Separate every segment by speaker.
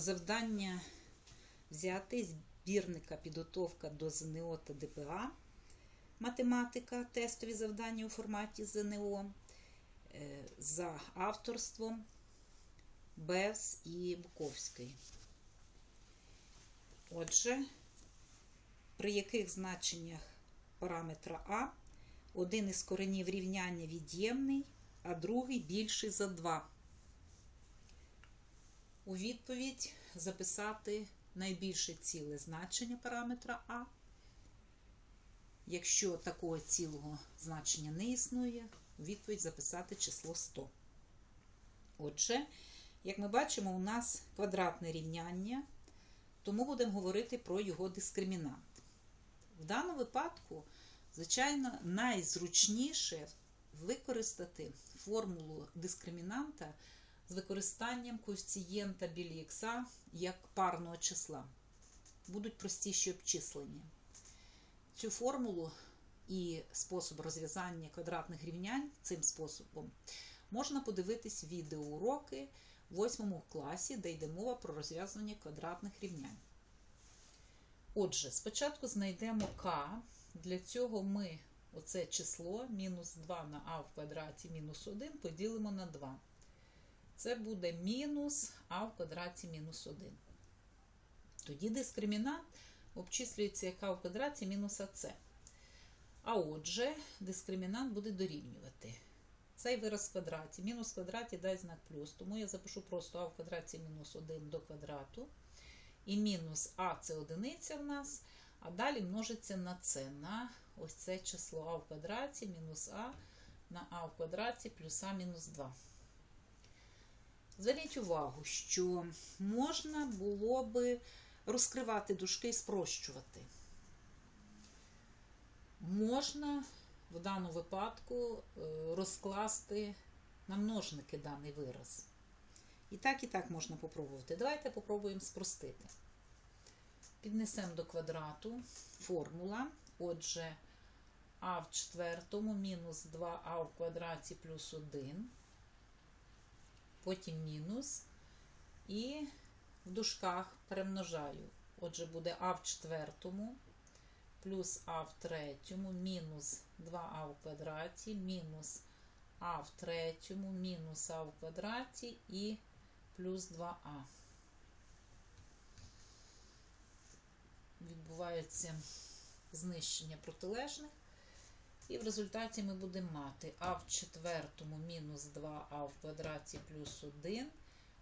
Speaker 1: Завдання взяти збірника підготовка до ЗНО та ДПА. Математика, тестові завдання у форматі ЗНО е, за авторством Бевс і Буковської. Отже, при яких значеннях параметра А один із коренів рівняння від'ємний, а другий більший за 2. У відповідь записати найбільше ціле значення параметра А. Якщо такого цілого значення не існує, у відповідь записати число 100. Отже, як ми бачимо, у нас квадратне рівняння, тому будемо говорити про його дискримінант. В даному випадку, звичайно, найзручніше використати формулу дискримінанта з використанням коефіцієнта біля х як парного числа. Будуть простіші обчислення. Цю формулу і спосіб розв'язання квадратних рівнянь цим способом можна подивитись відеоуроки в 8 класі, де йде мова про розв'язування квадратних рівнянь. Отже, спочатку знайдемо k. Для цього ми оце число мінус 2 на а в квадраті мінус 1 поділимо на 2. Це буде мінус а в квадраті мінус 1. Тоді дискримінант обчислюється як а в квадраті мінус АЦ. А отже, дискримінант буде дорівнювати. Цей вираз в квадраті. Мінус в квадраті дасть знак плюс, тому я запишу просто а в квадраті мінус 1 до квадрату. І мінус а це одиниця в нас, а далі множиться на це, на ось це число а в квадраті мінус а на а в квадраті плюс а мінус 2. Зверніть увагу, що можна було би розкривати дужки і спрощувати. Можна в даному випадку розкласти на множники даний вираз. І так, і так можна попробувати. Давайте попробуємо спростити. Піднесемо до квадрату формула. Отже, а в четвертому мінус 2а в квадраті плюс 1. Потім мінус. І в дужках перемножаю. Отже, буде а в четвертому плюс а в третьому, мінус 2а в квадраті, мінус а в третьому, мінус а в квадраті і плюс 2а. Відбувається знищення протилежних. І в результаті ми будемо мати а в четвертому мінус 2а в квадраті плюс 1.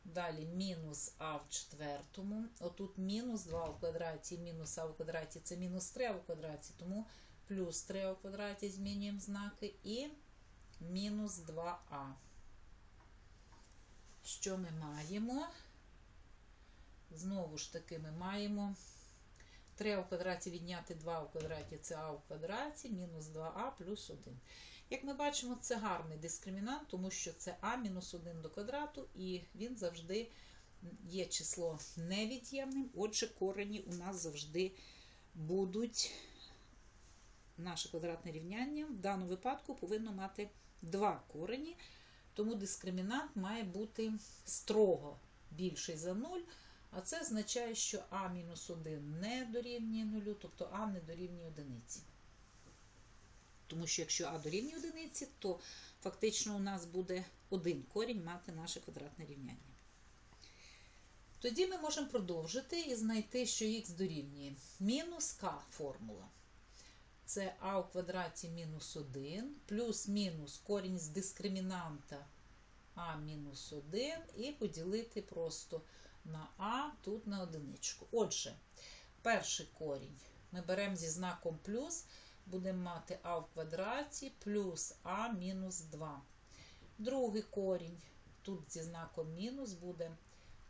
Speaker 1: Далі мінус а в четвертому. Отут мінус 2 в квадраті, мінус а в квадраті це мінус 3а в квадраті, тому плюс 3а в квадраті змінюємо знаки і мінус 2а. Що ми маємо? Знову ж таки, ми маємо 3а в квадраті відняти 2 в квадраті це а в квадраті, мінус 2а плюс 1. Як ми бачимо, це гарний дискримінант, тому що це а мінус 1 до квадрату, і він завжди є число невід'ємним, отже, корені у нас завжди будуть наше квадратне рівняння. В даному випадку повинно мати два корені, тому дискримінант має бути строго більший за 0. А це означає, що А-1 не дорівнює 0, тобто А не дорівнює одиниці. Тому що якщо А дорівнює одиниці, то фактично у нас буде один корінь мати наше квадратне рівняння. Тоді ми можемо продовжити і знайти, що х дорівнює мінус К формула. Це А в квадраті мінус 1, плюс-мінус корінь з дискримінанта А мінус 1 і поділити просто на А тут на одиничку. Отже, перший корінь ми беремо зі знаком плюс, будемо мати А в квадраті плюс А мінус 2. Другий корінь, тут зі знаком мінус буде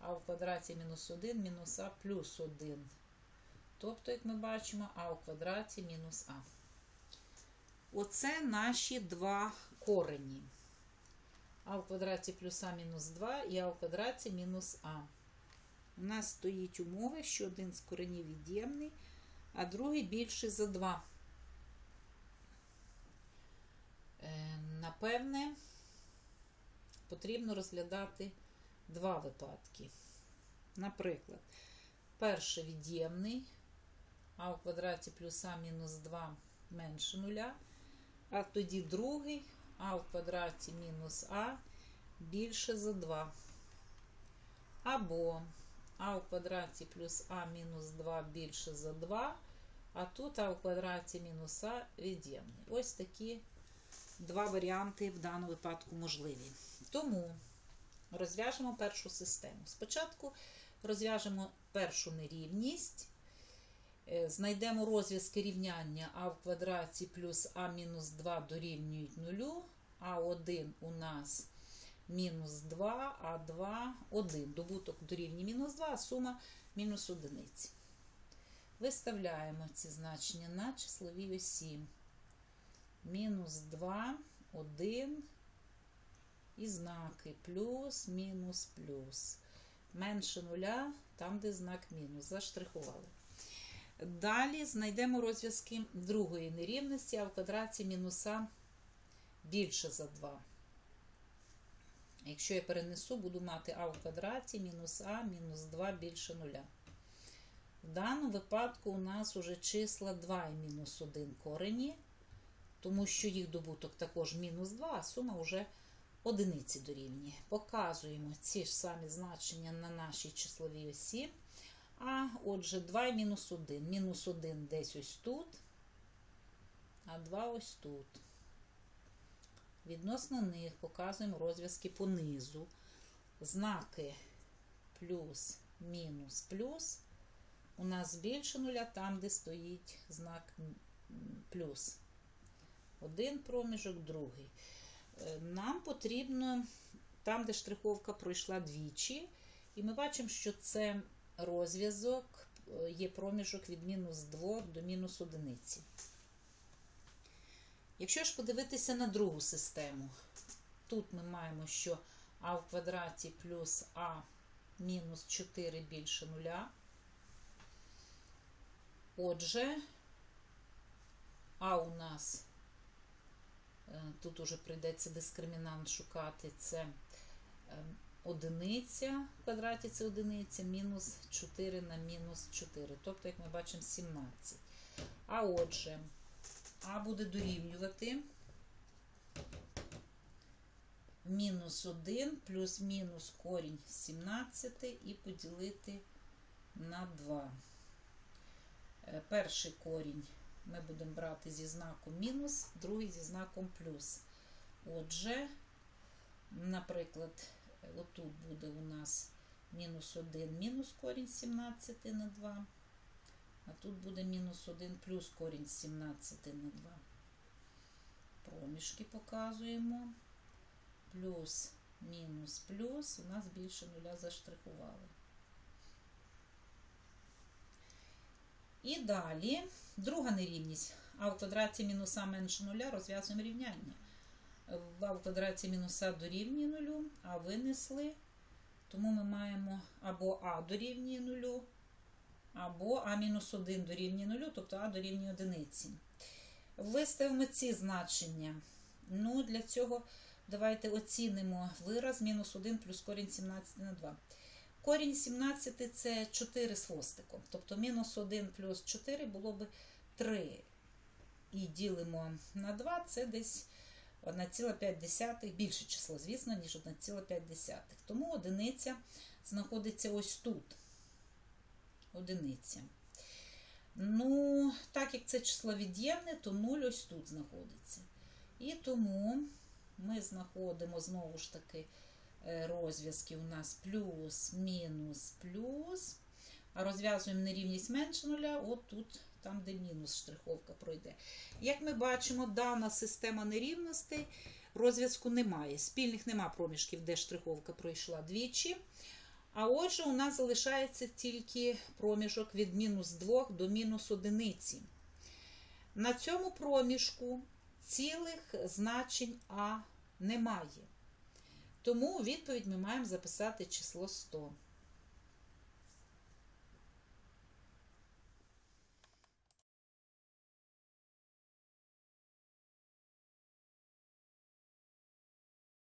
Speaker 1: А в квадраті мінус 1 мінус А плюс 1. Тобто, як ми бачимо, А в квадраті мінус А. Оце наші два корені. А в квадраті плюс А мінус 2 і А в квадраті мінус А. У нас стоїть умова, що один з коренів від'ємний, а другий більший за 2. Е, напевне, потрібно розглядати два випадки. Наприклад, перший від'ємний а в квадраті плюс а мінус 2 менше нуля. А тоді другий а в квадраті мінус а більше за 2. Або а в квадраті плюс а мінус 2 більше за 2, а тут а в квадраті мінус а від'ємний. Ось такі два варіанти в даному випадку можливі. Тому розв'яжемо першу систему. Спочатку розв'яжемо першу нерівність. Е, Знайдемо розв'язки рівняння а в квадраті плюс а мінус 2 дорівнюють нулю, а1 у нас мінус 2, а2 1. Добуток дорівнює мінус 2, а сума мінус 1. Виставляємо ці значення на числовій осі. Мінус 2, 1 і знаки плюс, мінус, плюс. Менше нуля, там, де знак мінус. Заштрихували. Далі знайдемо розв'язки другої нерівності, а в квадраті мінуса більше за 2. Якщо я перенесу, буду мати а в квадраті мінус а мінус 2 більше нуля. В даному випадку у нас уже числа 2 і мінус 1 корені, тому що їх добуток також мінус 2, а сума вже одиниці дорівнює. Показуємо ці ж самі значення на нашій числовій осі. А отже, 2 і мінус 1. Мінус 1 десь ось тут, а 2 ось тут. Відносно них показуємо розв'язки по низу. Знаки плюс, мінус, плюс. У нас більше нуля там, де стоїть знак плюс. Один проміжок, другий. Е, Нам потрібно там, де штриховка пройшла двічі, і ми бачимо, що це розв'язок е, є проміжок від мінус 2 до мінус 1. Якщо ж подивитися на другу систему, тут ми маємо, що а в квадраті плюс а мінус 4 більше нуля. Отже, а у нас, е, тут уже прийдеться дискримінант шукати, це е, одиниця в квадраті це одиниця, мінус 4 на мінус 4. Тобто, як ми бачимо, 17. А отже, А буде дорівнювати мінус 1 плюс мінус корінь 17 і поділити на 2. Е, Перший корінь ми будемо брати зі знаком мінус, другий зі знаком плюс. Отже, наприклад, отут буде у нас мінус 1 мінус корінь 17 на 2. А тут буде мінус 1 плюс корінь 17 на 2. Проміжки показуємо. Плюс, мінус, плюс. У нас більше нуля заштрихували. І далі друга нерівність. А в квадраті мінуса менше нуля розв'язуємо рівняння. В а в квадраті мінуса дорівнює нулю, а винесли. Тому ми маємо або А дорівнює нулю, або А-1 дорівнює нулю, тобто А дорівнює одиниці. Виставимо ці значення. Ну, Для цього давайте оцінимо вираз мінус 1 плюс корінь 17 на 2. Корінь 17 це 4 з хвостиком. Тобто мінус 1 плюс 4 було б 3. І ділимо на 2, це десь 1,5 більше число, звісно, ніж 1,5. Тому одиниця знаходиться ось тут. Одиниця. Ну, так як це число від'ємне, то 0 ось тут знаходиться. І тому ми знаходимо знову ж таки е, розв'язки у нас плюс, мінус, плюс. А розв'язуємо нерівність менше нуля, от тут, там, де мінус штриховка пройде. Як ми бачимо, дана система нерівностей розв'язку немає. Спільних нема проміжків, де штриховка пройшла двічі. А отже, у нас залишається тільки проміжок від мінус 2 до мінус 1. На цьому проміжку цілих значень А немає. Тому у відповідь ми маємо записати число 100.